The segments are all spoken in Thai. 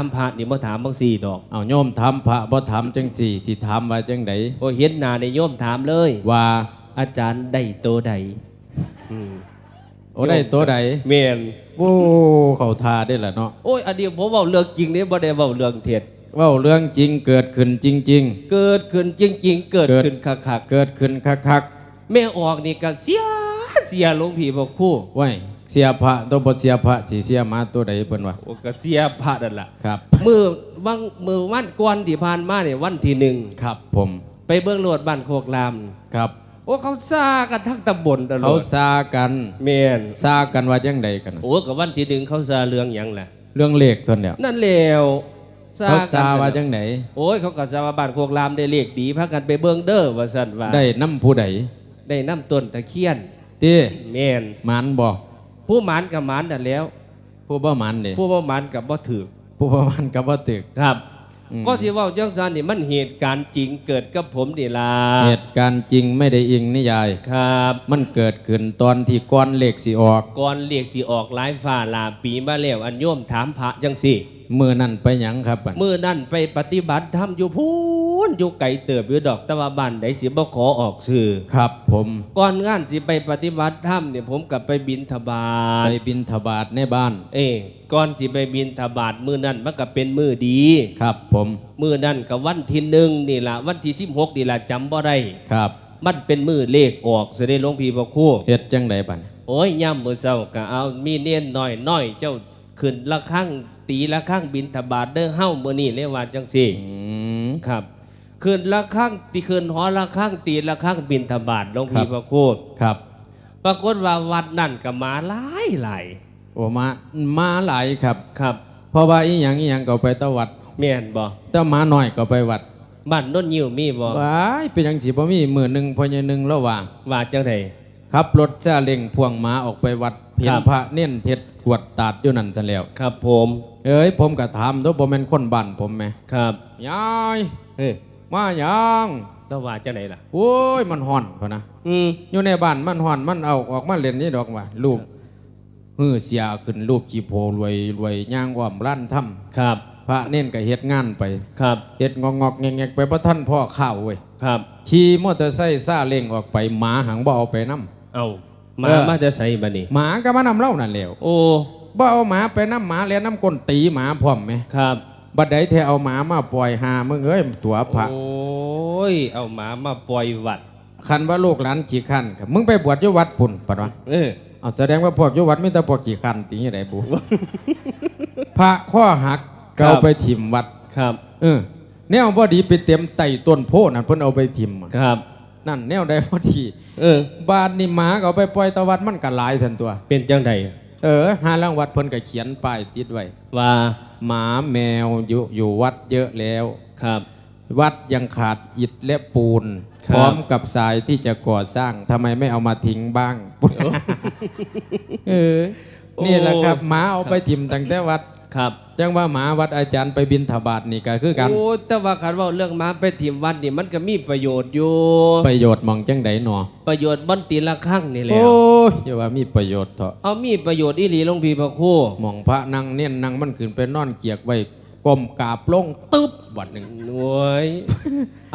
ามพระนี่บ่ถามบางสี่ดอกเอาโยมถามพระบ่ถามจังสี่สิถามว่าจังไดโอ้เห็นหน้าในโยมถามเลย ว่าอาจารย์ได้โตใดอืมโอ้ได้ตัวใดแม่นโอ้เข้าทาได้ละเนาะโอ้ยอันนี้ผมเว้าเรื่องจริงนี่บ่ได้เว้าเรื่องเท็จเว้าเรื่องจริงเกิดขึ้นจริงเกิดขึ้นจริง ๆ เกิดเกิดขึ้นคักๆเกิดขึ้นคักๆแม่ออกนี่ก็เสียเสียหลวงพี่บ่ครู่ๆไว้ เสียพระตัวบ่เสียพระสิเสียหมาตัวใดเพิ่นว่าโอ้ก็เสียพระนั่นล่ะครับมือวังมือวันก่อนที่ผ่านมาเนี่ยวันที่หนึ่งครับ ผมไปเบื้องโลดบ้านโคกรามครับโอ้เขาซากันทั้งตำบลตลอดเขาซากันแมนซากันว่าจังใดกันน่ะโอ้กับวันที่หนึ่งเขาซาเรื่องหยังล่ะเรื่องเลขตัวเนี่ยนั่นแล้วซาเขากันซาว่าจังไดโอ้ยเขาก็ซาว่าบ้านโคกรามได้เลขดีพากันไปเบื้องเด้อว่าซั่นว่าได้น้ำผู้ใดได้น้ำต้นตะเคียนติแมนหมันบ่ ผู้หมานกับหมานนั่นแล้ว ผู้บ่หมันเด้ผู้บ่หมานกับบ่ถือผู้บ่หมันก็บ่ตึกครับ อืมก็สิเว้าจังซั่นนี่มันเหตุการณ์จริงเกิดกับผมนี่ล่ะเหตุการณ์จริงไม่ได้อิงนิยาย ครับมันเกิดขึ้นตอนที่ก้อนเลขสิออก ก่อนเรียกสิออกหลายฝ่าลาปีมาแล้วอันโยมถามพระจังสิ มือนั่นไปหยังครับบัด มือนั่นไปปฏิบัติธรรมอยู่พู นอยู่ไกลเติบอยู่ดอกแตะวันบ้านไดสิบ่ขอออกชื่อครับผมก่อนงานสิไปปฏิบัติธรรมเนี่ยผมกลับไปบินทบาไปทบินทบาทในบ้าน เอ้ก่อนสิไปบินทบาทมือนั่นมันก็เป็นมือดีครับ ผมมือนั่นกับวันที่หนึ่งนี่ล่ะวันที่สิบหกนี่ล่ะจำบ่ได้ครับมันเป็นมือเลขออกเสด็จหลวงพี่พระครู่เฮ็ดจังไดบัดโอ้ยย่ำมือเศร้าก็เอามีเนียนหน่อยน้อยเจ้าขึ้นละข้างตีละข้างบินทบาทเด้อเฮ้ามือนี่เรียกว่าจังสี่อืมครับ ขึ้นละข้างตีขึ้นหอละข้างตีละข้างบินทบาทหลวงพี่ครับพระโคตรครับ ปรากฏว่าวัดนั่นก็มาหลายหลายโอ้มามาหลายครับครับ เพราะว่าอีหยังอีหยังก็ไปตะวัดแม่นบ่แต่หมาน้อยก็ไปวัดบ้านโน้นยิวมีบ่ว้ายเป็นจังสิบ่มีมื้อหนึงพ่อใหญ่หนึงแล้วว่าว่าจังไดขับรถซาเล้งพ่วงหมาออกไปวัดเพียครังบพระเน้นเท็ดกวดตาดอยู่นั่นซะแล้วครับ ผม เอ้ยผมก็ถามตัวบ่แม่นคนบ้านผมแหมครับยายเฮ้ย มาหยังต้องว่าจังไดล่ะ โอ้ยมันฮ้อนพอนะอืมอยู่ในบ้านมันฮ้อนมันเอาออกมาเล่นนี่ดอกว่ารูปฮือเสียขึ้นรูปจีโพรวยรวยย่างอ้อมลั่นถ้ครับำพระเน้นก็เฮ็ดงานไปครับเฮ็ดงอกงอกๆแงกๆไปบ่ทันพ่อข้าวเว้ยครับขี่มอเตอร์ไซค์ซาเล้งออกไปหมาหังบ่เอาไปนํเอามาเออมาจะใส่บัดนี้หมาก็มานำเล่านั่นแหล้วโอ้บ่เอาหมาไปนํหมาแล้วนํก้นตีหมาพร้อมไหมครับ บัดใดแท้เอาหมามาปล่อยหามึงเอ้ยตัวพระโอ้ย เอาหมามาปล่อยวัด คันว่าลูกหลานขี้คันครับมึงไปบวชอยู่วัดพุ่นปะวะเออเอาแสดงว่าพวกอยู่วัดมีแต่พวกขี้คันตีไดบุพระข้อหักก็เอาไปถิ่มวัดครับ เออแนวบ่ดีไปเต็มไต่ต้นโพนั่นเพิ่นเอาไปถิ่มอะครับ นั่นแนวใดบ่ดีเออบาดนี่หมาก็เอาไปปล่อยตะวัดมันก็หลายทันตัว เป็นจังได เออหารางวัดเพิ่นก็เขียนป้ายติดไว้ว่าหมาแมวอยู่อยู่วัดเยอะแล้วครับ วัดยังขาดอิฐและปูนครับพร้อมกับทรายที่จะก่อสร้างทำไมไม่เอามาทิ้งบ้าง เออนี่แหละครับหมาเอาไปถิ่มตั้งแต่วัด ครับจังว่าหมาวัดอาจารย์ไปบินทบาทนี่ก็คือกันโอ้แต่ว่าคันเว่าเรื่องหมาไปถิ่มวัดนี่มันก็มีประโยชน์อยู่ ประโยชน์หมองจังไดหนอ ประโยชน์บันตีละครั้งนี่แหละโอ้ยอย่าว่ามีประโยชน์เถอะเอามีประโยชน์อีหลีหลวงพี่พระครู่หมองพระนั่งเน้นนั่งมันขึ้นไปนอนเกียกไว้ก้มกราบลงตึ๊บวันหนึ่งโอ้ย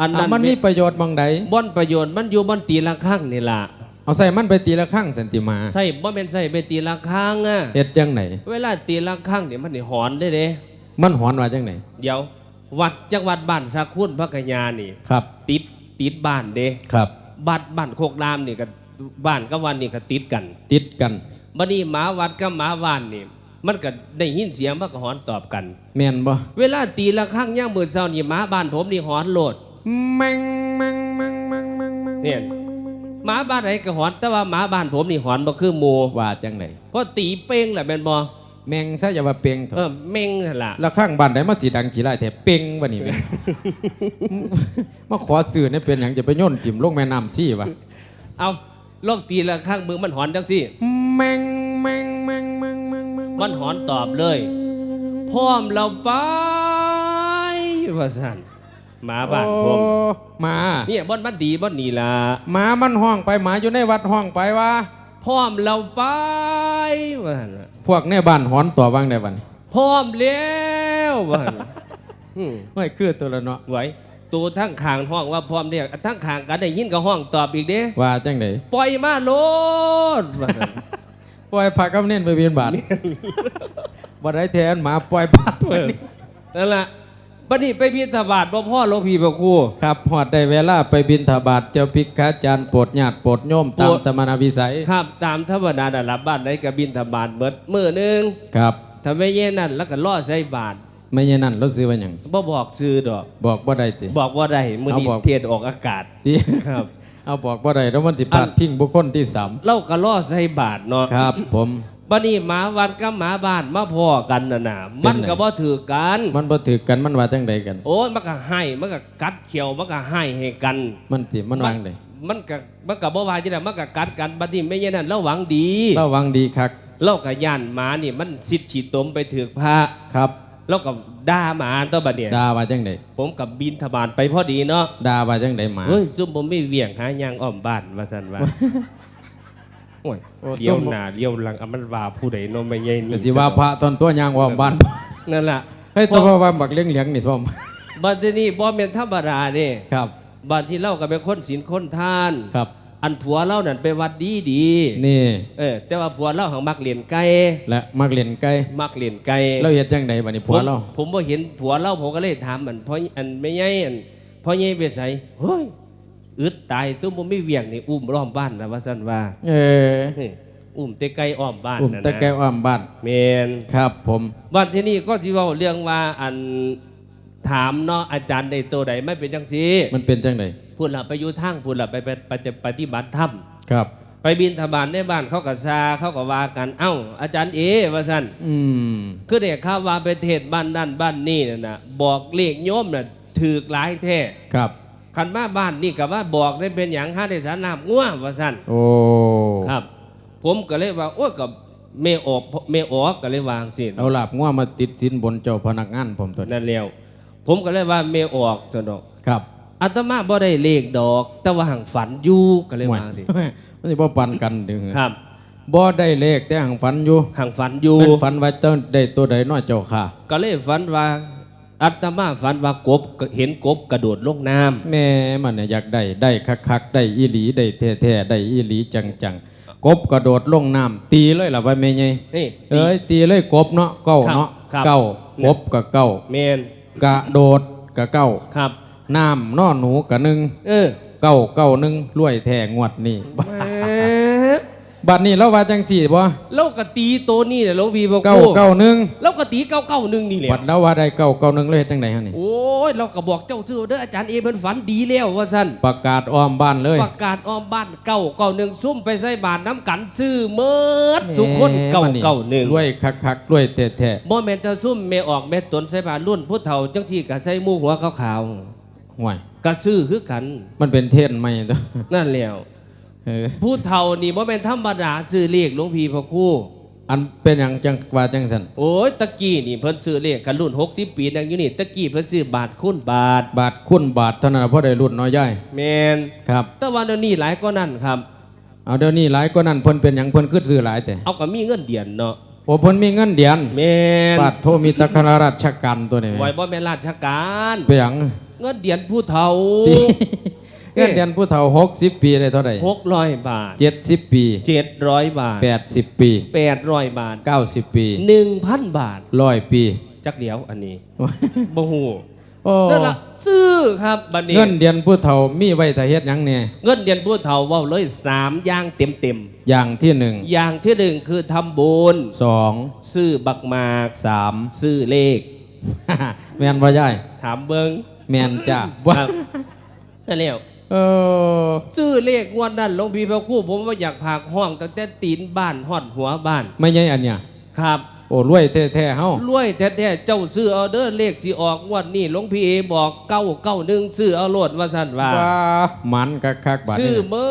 อันอะนั้นมันมีประโยชน์หมองใดบ่อนประโยชน์มันอยู่บันตีละครั้งนี่ล่ะ เอาใส่มันไปตีละข้างสันติมาใส่บ่เป็นใส่ไปตีละครั้งอะเฮ็ดจังไหนเวลาตีละครั้งเนี่ยมันนี่หอนได้เด้มันหอนว่าจังไหนเดี๋ยว วัดจังหวัดบ้านสาคุนพระกญานี่ครับ ติดติดบ้านเด้ครับบัดบ้านโคกรามนี่กับบ้านกับวันนี่ก็ติดกัน ติดกันบัดนี้หมาวัดกับหมาว่านนี่มันก็ได้ยินเสียงมันก็หอนตอบกัน แม่นบ่เวลาตีละครั้งย่างมือเช้านี่หมาบ้านผมนี่หอนโลดแมงแมงแมงแมงแมงแมงเนี่ย หมาบ้านไหนก็หอน แต่ว่าหมาบ้านผมนี่หอนบ่คือหมู่ว่าจังไหนเพราะตีเป้งแหละแม่นบ่แมงซะอย่าว่าเปงเถเออะอเม่งนั่นล่ะแล้วข้างบ้านไหนมาสีดังขี้ไล่แถเปงวะนี่แม่มาขอซื้อเนี่ยเป็นหยังจะไปโย่นถิ่มลงแม่น้ำซี่วะเอาลอกตีละครั้งมือมันหอนจังซี่แมงแมงแมงแมงแมงแมงมันหอนตอบเลย พร้อมเราไปว่าซั่น หมาบ้านผมโอ้หมาเนี่ยบ่อนมันดีบ่อนนี่ล่ะหมามันห้องไปหมาอยู่ในวัดห้องไปว่าพร้อมเราไปว่าซั่นน่ะพวกในบ้านหอนตัวบ้างได้บัดนพร้อมแล้ววว่าอืมไม่คือตัวละเนาะไหวตัวทั้งขางห้องว่าพร้อมเนี่ยทั้งขางกันได้ยินกับห้องตอบอีกเด้ว่าจังไดปล่อยมาโลดว่าซั่นปล่อยผักกำเน้นไปเบียนบาทบ่ได้แทนหมาปล่อยผักเออนั่นล่ะ บัดนี้ไปพิธบาทบ่พ่อหลวงพี่พระครูครับหอดได้เวลาไปบินทบาทเจ้าพิกขาจารย์โปรดญาติโปรดโยมโปรตามดสมณวิสัย ครับตามธรรมดาน่ะรับบ้านได้กับบินธบาทเบิดมื้อหนึงครับถ้าไม่เย่นั่นแล้วก็ล่อใส่บาทไม่ใช่นั่นเราซื้อไว้หยังบ่บอกซื้อดอก บอกบ่ได้ติบอกว่าได้มื้อนี้เอาบอก เทศออกอากาศติครับ เอาบอกบ่ได้แล้วมันสิพลาดอันพิงบุคคลที่สามเล่าก็ล่อใส่บาทเนาะ ครับผม บัดนี้หมาวัดกับหมาบ้านมาพอกันน่ะนะเป็นไงมันก็บ่ถือกันมันบ่ถือกันมันว่าจังใดกัน โอ้ยมันก็ให้มันก็กัดเขียวมันก็ให้ให้กัน มันติมันวางได้มันก็มันก็บ่ว่าจังได๋มันก็กัดกันบัดนี้ไม่ใช่นั่นเราหวังดีเราวางดีคักเราก็ย่านหมานี่มันสิทธิ์ฉีดตมไปถือพระครับเราก็ด่าหมาตัวบัดเนี่ยด่าว่าจังใดผมกับบินทบาทไปพอดีเนาะด่าว่าจังใดหมาเฮ้ยซุ่มผมไม่เหวี่ยงหายางอ้อมบ้านว่าซั่นว่า โอ้ยโอ้เลี้ยวซุ่มหน้าเลี้ยวหลังอะมันว่าผู้ใดเนาะไม่ใหญ่นี่ก็สิว่าพระตอนตัวยางว่าบ้านนั่นล่ะเฮ้ยตัวว่าบักเลี้ยงเลี้ยงนี่พ่อมบัดทีนี้บ่แม่นธรรมดาเด้ครับบัดที่เล่าก็เป็นคนศีลคนทานครับอันผัวเล่านั่นไปวัดดีดีนี่เออแต่ว่าผัวเล่าหังมักเลียนไก่และมักเล่นไก่มักเลียนไก่เราเฮ็ดจังใดบัดนี้ผัวเราผมผมบ่เห็นผัวเล่าผมก็เลยถามมันเพราะอันไม่ใหญ่อันเพราะใหญ่ไปใส่เฮ้ย อึดตายตุ้มบ่มีเวียงนี่อุ้มล้อมบ้านนะว่าซั่นว่า เออ นี่อุ้มแต่ไก่อ้อมบ้านอุ้มน่ะตะนะแก้วอ้อมบ้านแมนครับผมบ้านที่นี่ก็สิเว้าเรื่องว่าอันถามเนาะอาจารย์ได้ตัวใดไม่เป็นจังซี่มันเป็นจังใดพูดละไปอยู่ทางพูดละไปไปไปไปปฏิบัติธรรม ครับ ไปบินธบาตในบ้านเขากับซาเขาก็ว่ากันเอ้า อาจารย์เอว่าซั่นอืมคือเนี่ยข้าวว่าไปเทศบ้านนั่นบ้านนี่น่ะนะบอกเลขโยมน่ะถือกหลายแท้ครับ คันมาบ้านนี่กับว่าบอกได้เป็นอย่างห้าได้สารน้ำง่วว่าซั่นโอ้ครับ ผมก็เลยว่าโอ้ยกับเมออกเมออกก็เลยวางสิเอาลาบง่วมาติดสินบนเจ้าพนักงานผมตัวนี้นั่นแล้วผมก็เลยว่าเมออกจนดอกครับอาตมาบ่ได้เลขดอก แต่ว่าหังฝันอยู่ก็เลยวางสิห่วยมันสิบ่ปันกันดึงครับบ่ได้เลขแต่หังฝันอยู่หังฝันอยู่เป็นฝันว่าเจ้าได้ตัวใดน้อยเจ้าค่ะ ก็เลยฝันว่า อาตมาฝันว่ากบเห็นกบกระโดดลงน้ำแม่มันเนี่ยอยากได้ได้คักๆได้อีหลีได้แท้ๆได้อีหลีจังๆกบกระโดดลงน้ำตีเลยล่ะว่าแม่ใหญ่นี่เอ้ยตีเลยกบเนาะเก้าเนาะครับเก้ากบกับเก้าเมนกระโดดกับเก้าครับน้ำนอหนูกับหนึ่งเออเก้าเก้าหนึ่งรวยแท้งวดนี่แหม บัดนี้เราว่าจังสี่บ่เรากตีตัวนี่แหละหลวงพี่บอกเก้าเก้าหนึ่งเรากตีเก้าเก้าหนึ่งนี่แหละบัดแล้วว่าได้เก้าเก้าหนึ่งเลยเฮ็ดจังไดฮะนี่โอ้ยเราก็บอกเจ้าชื่อเด้ออาจารย์เอเพิ่นฝันดีแล้วว่าซั่นประกาศอ้อมบ้านเลย ประกาศอ้อมบ้านเก้าเก้าหนึ่งซุ่มไปใส่บาทน้ำกันซื้อเมิดสุขคนเก้ามัเก้าหนึ่งรวยคักๆรวยแท้บ่แม่นจะซุ่มแม่ออกแม่ตนใส่บาทรุ่นผู้เฒ่าจังที่ก็ใส่หมู่หัวขาวๆห่วยๆก็ซื้อคือกัน มันเป็นเทศใหม่ตัวนั่นแล้วเออ ผู้เฒ่านี่บ่แม่นธรรมดาซื้อเลขหลวงพี่พระครูอันเป็นอย่างจังว่าจังสันโอ้ยตะกี้นี่เพิ่นซื้อเลขกันรุ่น 60 ปีนังอยู่นี่ตะกี้เพิ่นซื้อบาทคูณบาท บาทคุณบาทเท่านั้นนะเพราะได้รุ่นน้อยย่อยแมนครับ แต่ว่าเดี๋ยวนี้หลายก็นั่นครับ เอาเดี๋ยวนี้หลายก็นั่นเพิ่นเป็นอย่างเพิ่นขึ้นซื้อหลายแต่เอาก็มีเงินเดือนเนาะโอ้เพิ่นมีเงินเดือนแมนบาทโทมีตะคาราชการตัวนี้ไว้บ่แม่นราชการเป็นอย่างเงินเดือนผู้เฒ่าตี เงินเดือนผู้เฒ่า60ปีได้เท่าไหร่600บาท70ปี700บาท80ปี800บาท90ปี1,000บาท100ปี จักเดียวอันนี้บ่ฮู้โอ้นั่นล่ะซื้อครับบัดนี้เงินเดือนผู้เฒ่ามีไว้ถ้าเฮ็ดหยังเนี่ยเงินเดือนผู้เฒ่าเว้าเลยสามอย่างเต็มอย่างที่หนึ่งๆอย่างที่หนึ่งคือทำบุญสองซื้อบักหมากสามซื้อเลขแม่นบ่ย่ายถามเบิงแม่นจ้าครับนั่นแล้ว เออซื้อเลขงวันนั้นหลวงพี่พระครู่ผมว่าอยากพากห้องตั้งแต่ตีนบ้านฮอดหัวบ้านไม่ใช่อันเนี้ยครับ โอ้รวยแท้ๆเฮารวยแท้ๆเจ้าซื้อเอาเด้อเลขสิออกงวดนี้หลวงพี่เอบอกเก้าเก้าหนึ่งซื้อเอาโลดว่าสั่นว่าว่ามันคักๆบาดซื้อนี้เมิ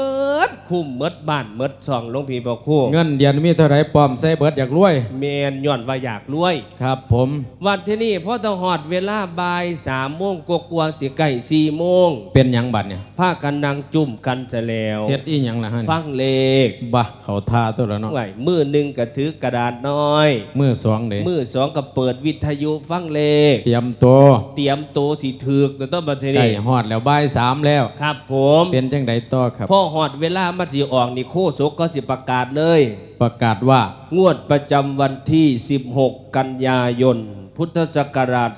ดคุ้มเมิดบ้านเมิดซองหลวงพี่พระครู่เงินเดือนมีเท่าไหร่ปลอมใส่เบิดอยากรวยเมนย้อนว่าอยากรวย ครับผมวันที่นี่พ่อต้องหอดเวลาบ่ายสามโมงกกว่าๆสิไก่สี่โมงเป็นหยังบัดเนี่ยพากันนางจุ่มกันจะแล้วเฮ็ดอีหยังล่ะฮะนี่ฟังเลขบ่เขาทาตัวแล้วเนาะไหวมือหนึ่งก็ถือกระดาษน้อยมือมือสองเด้มือสองก็เปิดวิทยุฟังเลขเตรียมตัวเตรียมตัวสิถือกตัวต้นบันเทใกล้นี่ฮอดแล้วบ่ายสามแล้วครับ ผมเป็นจังไดต่อครับพ่อหอดเวลามันสิออกนี่โคศกก็สิประกาศเลย ประกาศว่างวดประจำวันที่ 16 กันยายน พุทธศักราช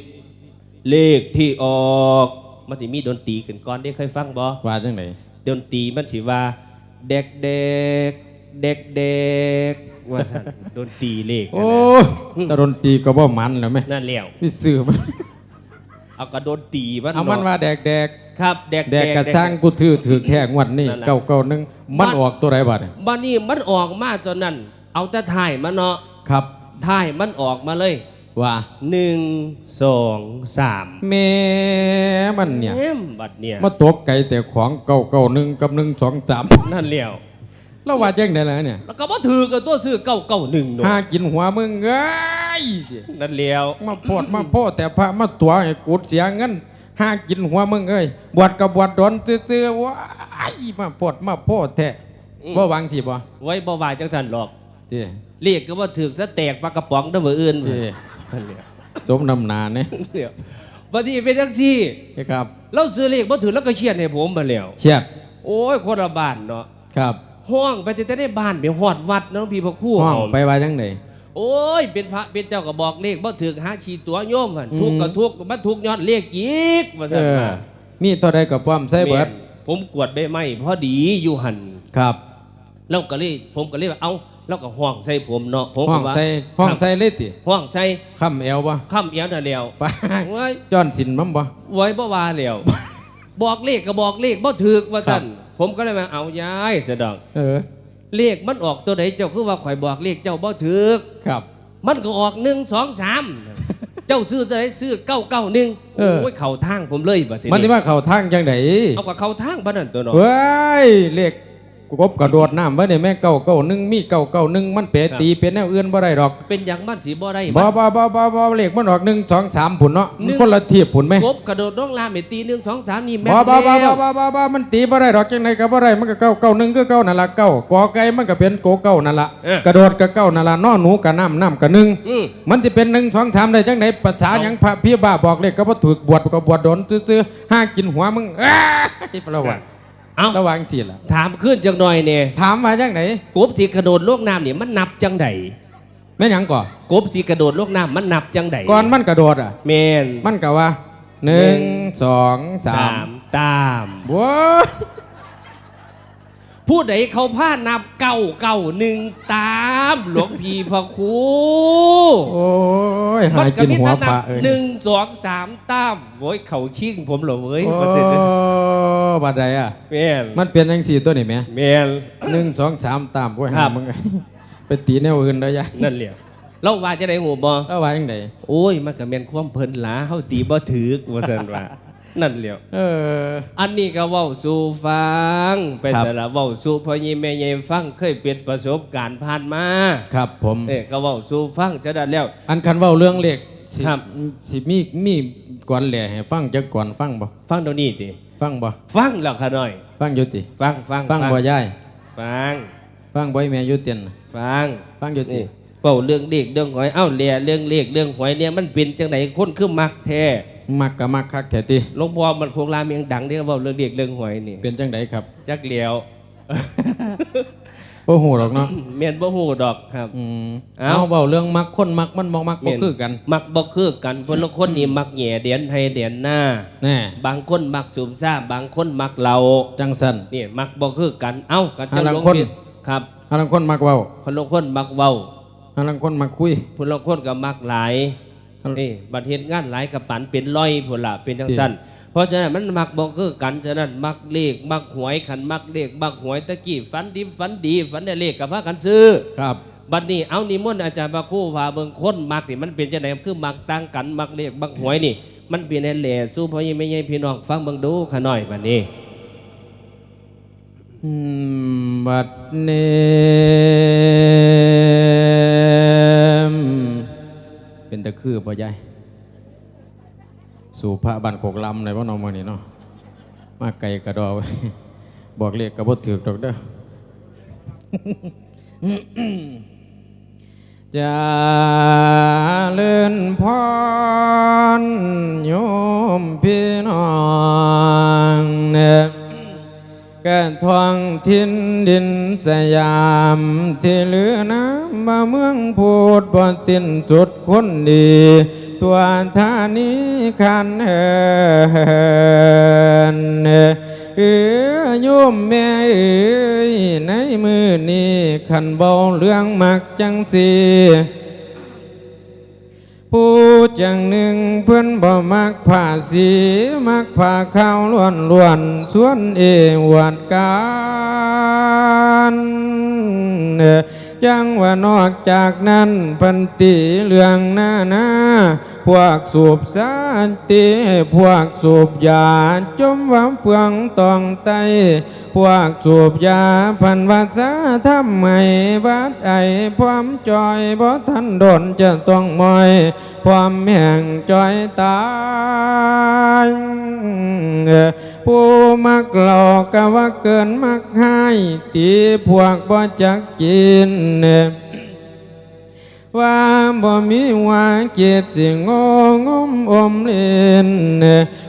2560 เลขที่ออกมันสิมีดนตรีขึ้นก่อนได้เคยฟังบ่ว่าจังไดดนตรีมันสิว่าเด็กเด็กเด็กเด็กๆ ว่าสั่นดนตรีเลขนั่นโอ้น่ะตะดนตรีก็บ่มันแล้วแม่นั่นแล้วมีสื่อมันเอากระโดนตรีมันเอามันเนาะว่าแดกแดกครับ แดกแดกกระสร้างกูถือถือแท้งวดนี่นั่นแหละเก้าเก้าหนึงมันออกตัวไหนบัดเนี่ยบ้านนี้มันออกมาจนนั้น เอาแต่ถ่ายมันเนาะครับ ถ่ายมันออกมาเลยว่าหนึ่งสองสามแม่มันเนี่ย แหมบัดเนี่ยมาตกไก่แต่ของเก้าเก้าหนึ่งกับหนึ่งสองสามนั่นแล้ว แล้วว่าจังไดล่ะเนี่ยแล้วก็มาถือกับตัวซื้อเก้าเก้าหนึ่งเนาะหากินหัวมึงเอ้ยนั่นแล้วมาโพดมาโพดแต่พระมาตัวให้กูเสียเงินหากินหัวมึงเอ้ยบวชกับบวชดนซื่อๆว้ายมาโพดมาโพดแท้บ่หวังสิบ่ไว้บ่วายจังสันหรอกเด้เรียกก็ว่าถือซะแตกปลากระป๋องเด้อมืออื่นเด้นั่นแล้วสมนำหนาเนี่ยเดี๋ยวบัดนี้เป็นจังซี่ครับเราซื้อเลขบ่ถือแล้วก็เชียนให้ผมมาแล้วเชียดโอ้ยคนละบ้านเนาะครับ ห้องไปแต่ในบ้านไปฮอดวัดเนาะพี่พระครู่ห้องเอาไปว่าจังไดโอ้ย เป็นพระเป็นเจ้าก็บอกเลขบ่ถือหาชีตัวโยมหั่นอืมทุกข์ก็ทุกข์มันทุกข์ย้อนเลขอีกว่าเอซั่นอว่ามีตัวใดก็พร้อมใส่เบิดแม่นผมกวดใบไม้พอดีอยู่หั่นครับแล้วก็เลยผมก็เลยว่าเอ้าแล้วก็ห้องใส่ผมเนาะผมห้ก็องว่าใส่ห้องใส่เลยติห้องใส่ค้ำเอวบ่ค่ำเอียวน่ะแล้วไปไว้ย้อนสินมั้งบ่ไว้บ่ว่าแล้วบอกเลขก็บอกเลขบ่ถูกว่าซั่นครับ ผมก็เลยมาเอายายซะดอกเออเลขมันออกตัวไหนเจ้าคือว่าข่อยบอกเลขเจ้าบ่ถูกครับ มันก็ออกหนึ่งสองสามเจ้าซื้อตัวไหนซื้อเก้าเก้าหนึ่งเออโอ้ยเข่าทางผมเลยบัดทีมันสินี้มาเข้าทางจังไดเอากับเข่าทางบ้านนั่นตัวเนาะเฮ้ยเลข กบกระโดดน้ำไว้ในแม่เก้าเก้าหนึ่งมีเก้าเก้าหนึ่งมันเปรตีเป็นแนวอื่นบ่ได้ดอก เป็นอย่างมันสีบ่ได้บ่บ่บ่บ่บ่เลขมันออกหนึ่งสองสามผุนเนาะหนึ่มันงคนละเทียบผุนไหมกบกระโดดน้องลามเมตีหนึ่งสองสามนี่แม่บ่นบ่บ่แล้วบ่บ่บ่มันตีบ่ได้ดอกจังไดก็บ่ได้มันก็เก้าเก้าหนึ่งก็เก้านั่นละเก้ากอไก่มันก็เป็นโกเก้านั่นละกระโดดก็เก้านั่นละนอหนูก็น้ำน้ำก็หนึ่งอืมมันจะเป็นหนึ่งสองสามได้จังไดภาษาหยังพระพี่บ้าบอกเลขก็บ่ถูกบวชก็บวชโดนซื่อๆห้ากินหัวมึงอ้ายประวัติ เอาระวังสิล่ะถามขึ้นจังหน่อยเนี่ยถามมาจังไหนกบสีกระโดดโลกน้ำเนี่ยมันนับจังไดแม่นหยังก่อนกบสีกระโดดโลกน้ำมันนับจังไดก่อนมันกระโดดอะแมนมันก็ว่าหนึ่งสองสามตาม ว้า ผู้ใดเขาพานับเก้าเก้าหนึ่งตาม หลวงพี่พระครูโอ้ยหายกินหัวปลาเอ้ยหนึ่งสองสามตามโว้ยเขาชิงผมเหรอเว้ยโอ้มันจะบัดใดอะแมนมันเป็นยังสี่ตัวนี่แหม่แมนหนึ่งสองสามตามโอ้ยครัหาบมึงไปตีแนวอื่นได้ยะนั่นเหลียวเราว่าจะได้หูบอแล้วว่าจังไดโอ้ยมันก็แมนความเพลินหลาเฮาตีบ่ถือกว่าซั่นว่า นั่นเหลียวเออ อันนี้ก็เว้าสู่ฟังไปครับสระเว้าสู่พ่อยี่แม่ใหญ่ฟังเคยเป็นประสบการณ์ผ่านมาครับผม เอ้ก็เว้าสู่ฟังจะได้แล้ว อันคันเว้าเรื่องเลขสิครับ สิมีมีก่อนแหล่ให้ฟังจักก่อนฟังบ่ฟังเดี๋ยวนี้ติฟังบ่ฟังแล้วค่ะหน่อย ฟังอยู่ติฟังฟังฟังบ่ยายฟัง ฟังบ่ให้แม่อยู่เตียนน่ะฟัง ฟังอยู่ตินี่เว้าเรื่องเลขเรื่องหวยเอ้าแลเรื่องเลขเรื่องหวยเนี่ยมันเป็นจังไดคนคือมักแท้ มักก็มักคักแท้ติหลวงพ่อมันคงลาเมียงดังเด้อเว้าเรื่องเลขเรื่องหวยนี่เป็นจังไดครับ จักเหลียวบ่ฮู้ดอกเนาะเมียนบ่ฮู้ดอกครับอืมเอ้าเอาเว้าเรื่องมักคนมักมันบ่มักบ่คือกัน มักบ่คือกันเพิ่นละคนนี่มักแหย่เดียนให้เดียนหน้าแน่บางคนมักสูบซ่าบางคนมักเหล้าจังซั่นนี่มักบ่คือกัน เอ้ากันจังหาหลลัวงงคนพี่ครับหาลังคนมักเว้าคนละคนมักเว้าหาลังคนมักคุยพุ่นละคนก็มักหลายครับ นี่บัดเฮ็ดงานหลายกับปันเป็นร้อยพุ่นล่ะเป็นจังซั่นเพราะฉะนั้นมันมักบ่คือกันฉะนั้นมักเลขมักหวยขันมักเลขมักหวยตะกี้ฝันดีฝันดีฝันได้เลขก็พากันซื้อครับบัดนี้เอานิมนต์อาจารย์พระครู่ว่าเบิ่งคนมักนี่มันเป็นจังไดคือมักต่างกันมักเลขมักหวยนี่ มันเป็นแหล่สู้พ่อยังไม่ใหญ่พี่น้องฟังเบิ่งดูขาน่อยบัดนี้อืมบัดนี้ เป็นตะคือบ่ยายสู่พระบันโคกลำในบ่น้อมื้อนี้เนาะมาไกลกระดอบอกเลขก็บ่ถูกดอกเด้อจะเลื่อนพรโยมพี่น้องเนี่ย กันทวงทินดินสยาม ที่เหลือน้ำมาเมืองพูดบ่สิ้นสุดคนดี ตัวท่านี้คันเอินเออโยมแม่เอ้ยในมือนี้ขันเบาเรื่องมักจังสี ผู้จังหนึ่งเพื่อนบ่มักผ่าสีมักผ่าข้าวล้วนล้วนส่วนเอวดการจังว่านอกจากนั้นพันตีเรื่องหน้าหน้า พวกสูบสารติพวกสูบยาจมวังเปืองตองไตพวกสูบยาพันวาสาทำไมวัดไอพร้อมจอยบ่ทันโดนจะต้องมอยความแห่งจอยตายผู้มักหลอกกะว่าเกินมักให้ตีพวกบ่จักกินเอ่อ ว่าบ่มีว่าเกียรติสิงงมอมเล่น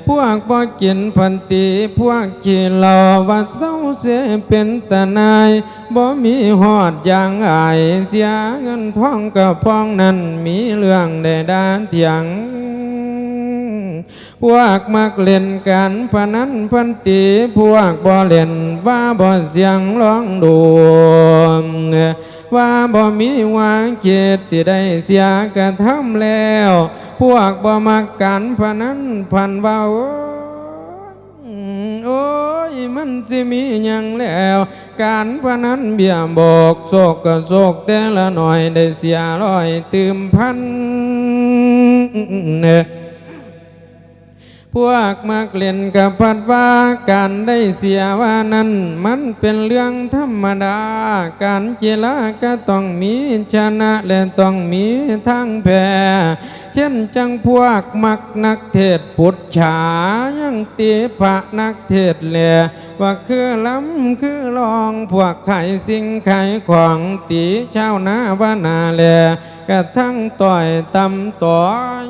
พวกบ่กินพันตีพวกขี้เหล่าว่าเศร้าเสียเป็นตานายบ่มีหอดอย่างอายเสียเงินทองกับพองนั้นมีเรื่องใดด้านเถียงพวกมักเล่นกันพนันพันตีพวกบ่เล่นว่าบ่เสียงร้องด ว่าบ่มีหวางเกตสิได้เสียกระทำแล้ว พวกบ่มักกันพนันพันว่าโอ้ยมันสิมีหยังแล้ว การพนันเบี้ยบอกโศกก็โศกแต่ละหน่อยได้เสียร้อยตืมพันเน พวกมักเล่นกับพัดว่าการได้เสียว่านั้น มันเป็นเรื่องธรรมดา การเจรลาก็ต้องมีชนะและต้องมีทางแพ้เช่นจังพวกมักนักเทศปุจฉายังตีพระนักเทศแหลว่าคือล้ำคือลองพวกไข่สิ่งไข่ของตีเจ้าหน้าว่านาแหลกระทั่งต่อยตำต่อย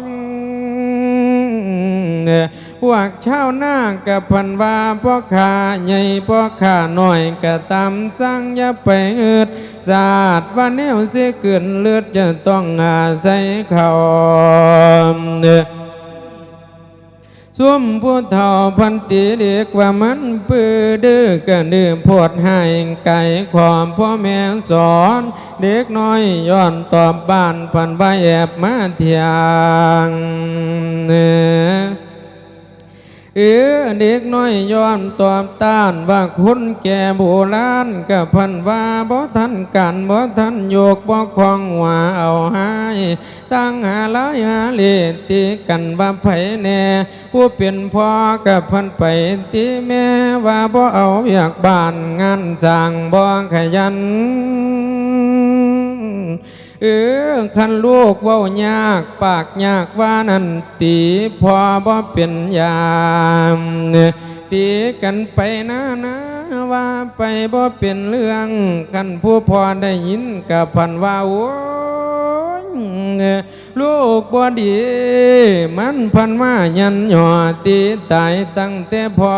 พวกชาวนากับพันว่าพ่อขาใหญ่พ่อขาหน่อยก็ตามจังอย่าไปเอิดศาสตร์ว่าแนวเสียเกินเลือดจะต้องอาศัยเขาส้วมผู้เฒ่าพันตีเด็กว่ามันปื้อดื้อกันดื้อพดให้ไก่ความพ่อแม่สอน เด็กน้อยย้อนตอบบ้านพันใบแอบมาเทียงเนื้อ เออเด็กน้อยย้อนตอบต้านว่าคนแก่โบราณกับพันว่าบ่ทันกันบ่ทันโยกบ่คล้องว่าเอาหายตั้งหาลายหาเลตีกันว่าไผแน่ผู้เป็นพ่อกับพันไปตีแม่ว่าบ่เอาอยากบ้านงานสร้างบ่ขยัน เออคันลูกว่ายากปากยากว่านั่นตีพอบ่เป็นยามตีกันไปนะนะว่าไปบ่เป็นเรื่อง กันผู้พอได้ยินกับพันว่าโอ้ ลูกบ่ดี มันพันมายันหย่อตีตายตั้งแต่พอ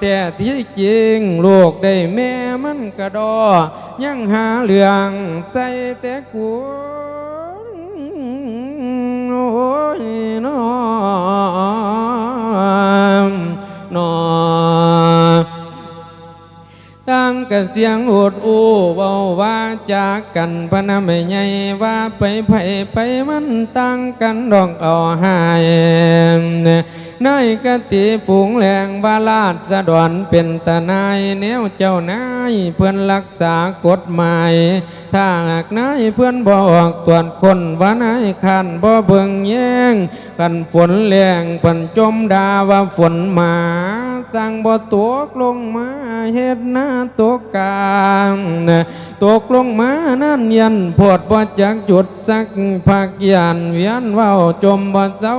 แต่ที่จริงลูกได้แม่มันกระดอ ยังหาเรื่องใส่แต่กูโอ้ยนอนอ ตั้งกะเสียงโอดอู้เบาว่าจากกันพนะไม่ใหญ่ว่าไปไผไปมันตั้งกันดอกเอาหายนายกติฝูงแหลงบาลาดสะดอนเป็นตานายแนวเจ้านายเพื่อนรักษากฎหมาย ถ้าหากนายเพื่อนบอกตรวจคนว่านายขันบ่เบิ่งแย่งกันฝนแรงเพิ่นจมดาว่าฝนมา สั่งบ่ตกลงมาเฮ็ดหน้าตกกลางตกลงมานั่นยันโพดบ่จักจุดจักภาคยันเวียนเว้าจมบ่เศร้า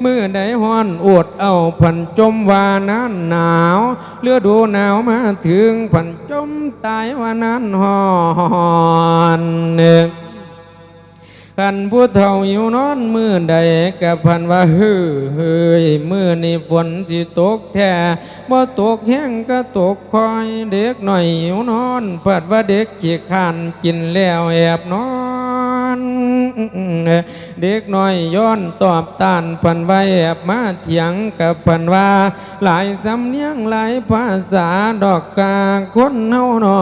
เมื่อใดฮ้อนอดเอาผันจมว่านั้นหนาวเลือดูหนาวมาถึงผันจมตายว่านั้นฮ้อน ขันผู้เฒ่าอยู่นอนมือใดกับพันว่าฮือเฮ้ยมือนี่ฝนสิตกแท้บ่ตกแห้งก็ตกคอยเด็กหน่อยอยู่นอนเปิดว่าเด็กขี้ขานกินแล้วแอบนอน เด็กน้อยย้อนตอบตานพันไว้แอบมาเถียงกับพันว่า หลายสำเนียงหลายภาษาดอกกาคนเฮาหนอ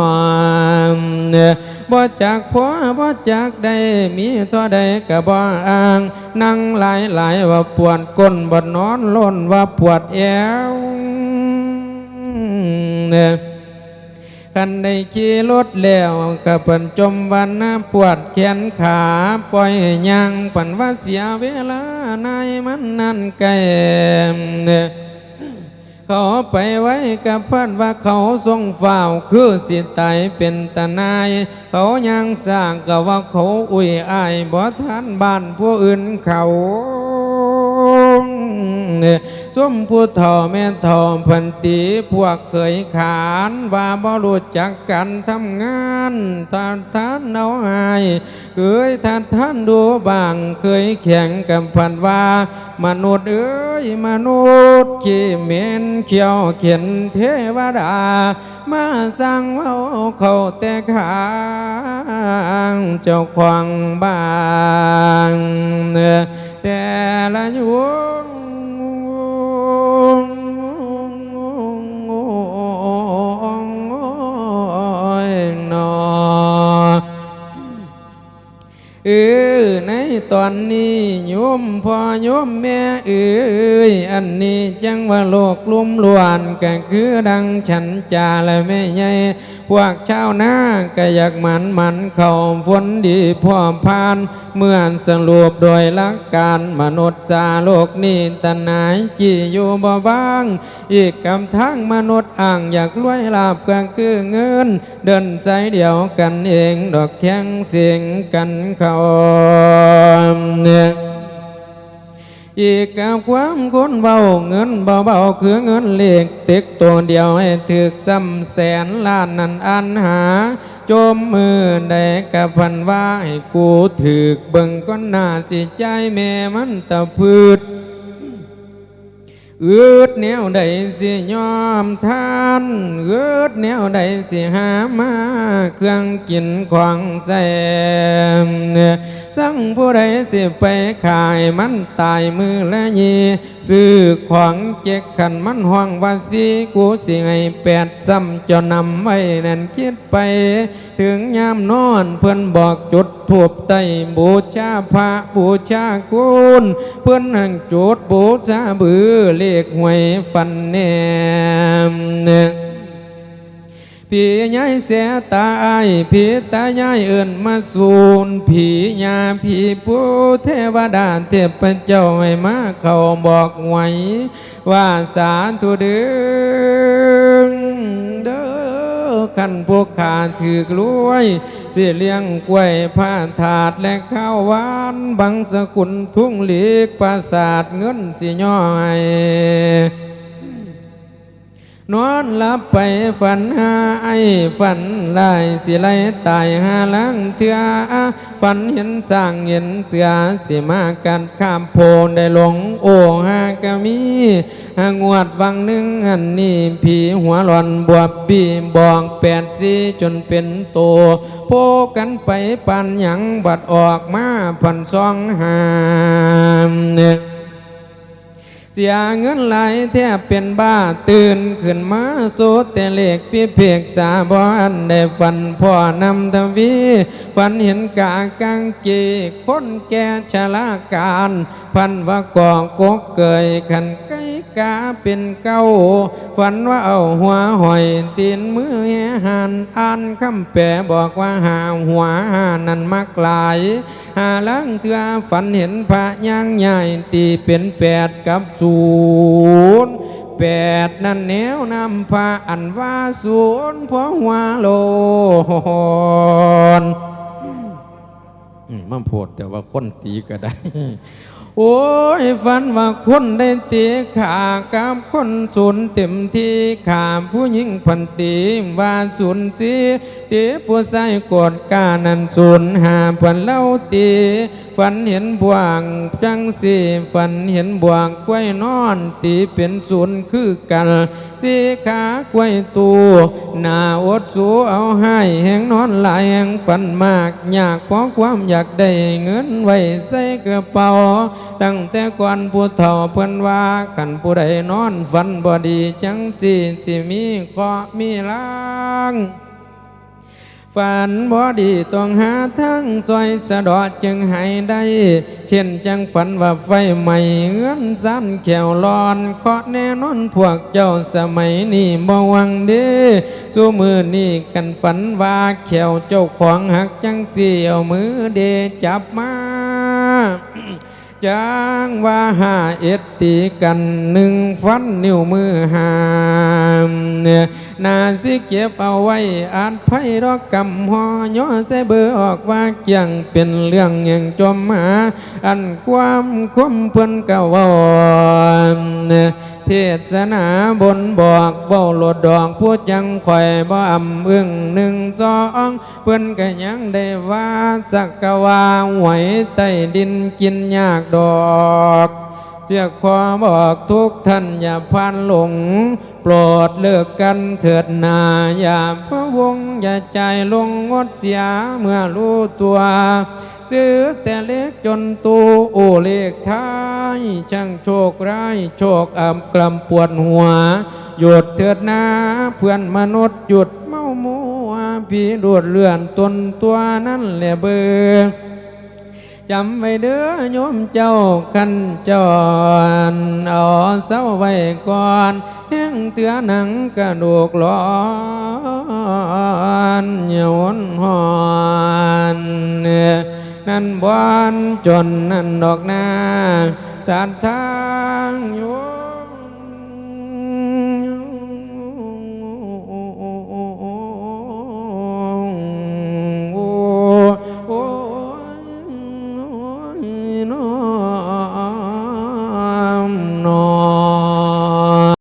บ่จากพ่อบ่จากใดมีเท่าใดก็บ่อ้าง นั่งหลายหลายว่าปวดก้นบ่นอนล้นว่าปวดแอว คันได้ขี่รถแล้วก็เปิ่นจมวันน้ำปวดแขนขาปล่อยย่างปั่นว่าเสียเวลานายมันนั่นแกมเขาไปไว้กับพื่อนว่าเขาทรงฝ่าวคือสิตายเป็นตานาย เขายังสร้างก็ว่าเขาอุ้ยอายบ่ทันบ้านผู้อื่นเขา ส้มผู้เฒ่าแม่เฒ่าพันตีพวกเคยขานว่าบ่รู้จักกันทำงานท่านท่านเอาหายเคยท่านท่านดูบางเคยแข่งกันพันว่า มนุษย์เอ้ยมนุษย์ขี้เหม็นเขียวเขียนเทวดา มาสั่งเอาเขาแต่ขางเจ้าควางบางแต่ละยวง เออในตอนนี้โยมพ่อโยมแม่เอ้ยอันนี้จังว่าโลกลุ่มล้วนก็คือดังฉันจาและแม่ใหญ่พวกชาวนาก็อยากหมันหมันเขาฝนดีพร้อพานเมื่อสรุปโดยหลักการมนุษย์จาโลกนี้ตนไหนายจีอยู่บ่บาง อีกกำทั้งมนุษย์อ่างอยากรวยลาบก็คือเงิน เดินสายเดียวกันเองดอกแข้งเสียงกันเขาเนี่ยอีกกับความคนเบาเงินเบาเบาคือเงินเล็กติกตัวเดียวให้ถึกซ้ำแสนล้านนั่นอันหา จมมือได้กับพันว่าให้กูถึกเบิ่งก้นหนาสิใจแม่มันตะพืด อืดแนวใดสิยอมท่านอืดแนวใดสิหามาเครื่องกินของแซมสั่งผู้ใดสิไปขายมันตายมือและยีซื้อของเจ๊กขันมันห้องว่าสิกูสิให้แปดซ้ำจะนำไว้นั่นคิดไป ถึงยามนอนเพื่อนบอกจุด ทูบไตบูชาพระบูชาคุณเพื่อนหังจุดบูชาบือเลขหวยฟันแนมเนี่ยผียายเสียตาไอายผีตายายเอิ่นมาสูนผียาผีผู้เทวดาเทพเจ้าให้มาเขาบอกไว้ว่าสาธุเดืองเด้อขันพวกขาถือกรวย สียเลี้ยงกล้วยผ้าถาดและข้าวหวานบังสกุลทุ่งหลีกปราสาทเงินสิย่อย นอนหลับไปฝันหาไอ้ฝันลายสิไลตายหาลังเถื่อฝันเห็นสร้างเห็นเสือสิมากันข้ามโพนได้หลงโอหากะมีหงวดวังหนึ่งอันนี้ผีหัวหลอนบวบบีบอกแปดสีจนเป็นโตโพกันไปปันหยังบัดออกมาพันซองหามเนี่ย เสียเงินหลายแทบเป็นบ้าตื่นขึ้นมาโซแต่เล็กพี่เพียกจาบอนได้ฝันพ่อนำทวีฝันเห็นกากางเกคนแก่ชะลาการ พันว่ากองกกเกยขันไก กาเป็นเก้า ฝันว่าเอาหัวหอยตีนมือแหหันอ่านคำแปลบอกว่าหาหัวหานั่นมักหลาย หาลังเถื่อฝันเห็นพระย่างใหญ่ตีเป็นแปดกับศูนย์แปดนั่นแนวนำพระอันว่าศูนย์พอหัวโลน มมันโพดแต่ว่าคนตีก็ได้ โอ้ยฝันว่าคนได้ตีขากับคนศูนเต็มที่ขาผู้หญิงพันตีว่าศูนสีตีผู้ชายกดกานันศูนหาพันเล่าตีฝันเห็นบวงจังสีฝันเห็นบวงกล้วยนอนตีเป็นศูนย์คือกันสีขากล้วยตูหน้าอดสูเอาให้แหงนอนหลายแหงฝันมากอยากเพราะความอยากได้เงินไว้ใส่กระเป๋า ตั้งแต่ก่อนผู้เฒ่าเพิ่นว่าขันผู้ใดนอนฝันบ่ดีจังจีสิมีเคาะมีลาง ฝันบ่ดีต้องหาทางซอยสะดอจึงหายได้ เช่นจังฝันว่าไฟไหม้เงือนสันแขวร้อนเคาะแน่นอนพวกเจ้าสมัยนี้บ่หวังเด้สู้มือนี่กันฝันว่าแขวเจ้าของหักจังสีเอามือเดจับมา จางว่าหาเอ็ดตีกันหนึ่งฟันนิ้วมือหามเนี่ยนาสิเก็บเอาไว้อาจไพ่รอกกำหอย่อใส่เบอออกว่าเกี่ยงเป็นเรื่องอย่างจมหา อันความคมเพิ่นกะว่าเนี่ย เทศนาบนบอกเบ้าหลดดอกพูดยังข่อยบ่อำอึ้งหนึ่งจองเพื่อนก็ยังได้ว่าสักกะว่าหวยใต้ดินกินยากดอก เจียกขอบอกทุกท่านอย่าพานหลง โปรดเลิกกันเถิดนาอย่าพะวงอย่าใจลงงดเสียเมื่อรู้ตัว ซื้อแต่เล็กจนตูโอเลขท้ายช่างโชคร้ายโชคอับกลำปวดหัว หยุดเถิดนาเพื่อนมนุษย์หยุดเมามัวพี่ดวดเลื่อนตนตัวนั่นแหละเบอ จำไว้เด้อโยมเจ้าขันจรเอาเสาไว้ก่อน